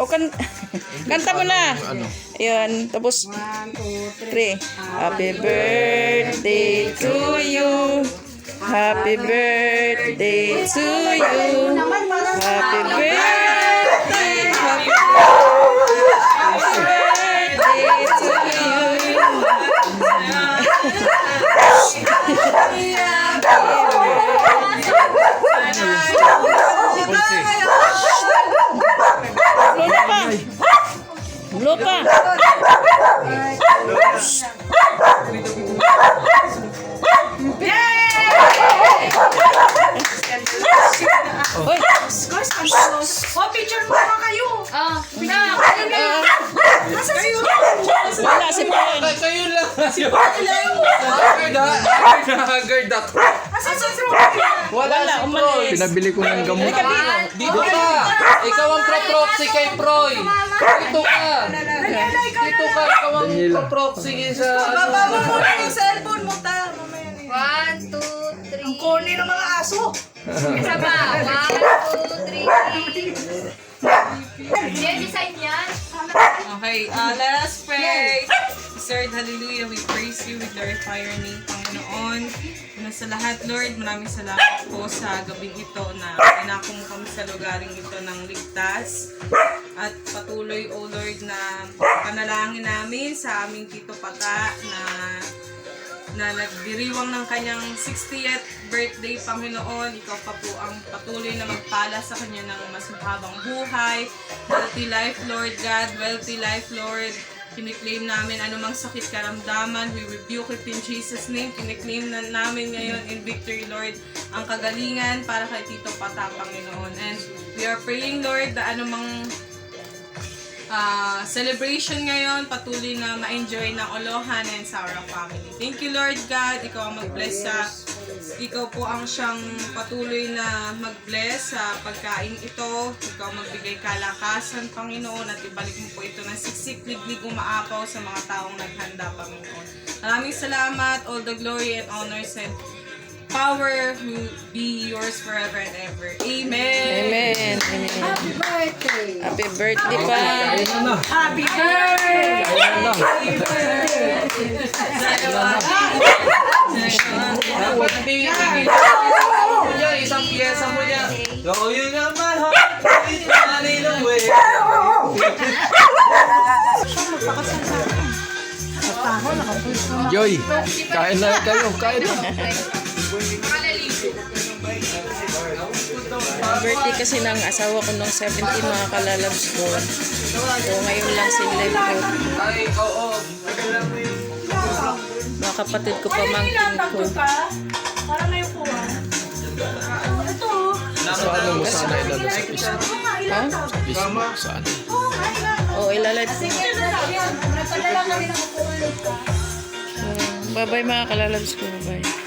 O, kan kanta mo na. Ano? Ayan, tapos, One, two, three. three. Happy birthday to you. Happy birthday to you. Blow pa. Hoy, Oh, picture mo na kayo. Ah, na. Nasa kayo? wala si Paul. Kay- Kayo lang. Haggard ha? Haggard na haggard ako. Nasa sa trophy? Wala Wala, si Proy. umalis. Pinabili ko ng gamot. Halika dito. Dito ka. Ikaw ang pro-proxy kay Proy. Dito ka. Dito ka. Ikaw ang pro-proxy sa ano. Baba mo muna yung cellphone mo, ta. One, two, three. Ang corny ng mga aso. Isa pa. One, two, three. Yan, design yan. Okay, uh, let us pray. Lord, hallelujah, we praise you, we glorify your name, Panginoon. Una sa lahat, Lord, maraming salamat po sa gabing ito na inakong kami sa lugaring ito ng ligtas. At patuloy, O Lord, na panalangin namin sa aming Tito Pata na na nagdiriwang ng kanyang 60th birthday, Panginoon. Ikaw pa po ang patuloy na magpala sa kanya ng mas mahabang buhay. Healthy life, Lord God. Wealthy life, Lord. Kiniklaim namin anumang sakit karamdaman. We rebuke it in Jesus' name. Kiniklaim na namin ngayon in victory, Lord, ang kagalingan para kay Tito Pata, Panginoon. And we are praying, Lord, na anumang ah, celebration ngayon, patuloy na ma-enjoy ng Olohan and Sarah family. Thank you, Lord God. Ikaw ang mag-bless sa ikaw po ang siyang patuloy na mag-bless sa pagkain ito. Ikaw magbigay kalakasan, Panginoon, at ibalik mo po ito ng siksik, liglig, umaapaw sa mga taong naghanda, Panginoon. Maraming salamat. All the glory and honors and power be yours forever and ever. Amen. Happy birthday. Happy birthday pa. Happy birthday. Mo niya, isang pyesa mo niya. Way. Joy, kain na kayo, kain na. Birthday kasi ng asawa ko nung 17 mga kalalabs ko. So ngayon lang sila ko. Ay, oo. Mga kapatid ko pamangkin ko. Para na yung kuha. Ito. So ano mo sana ilalo sa Facebook? Ha? Facebook saan? Oo, ilalive ko. Sige na lang yan. Nagpadala kami ng kuha. Bye-bye mga kalalabs ko. Bye.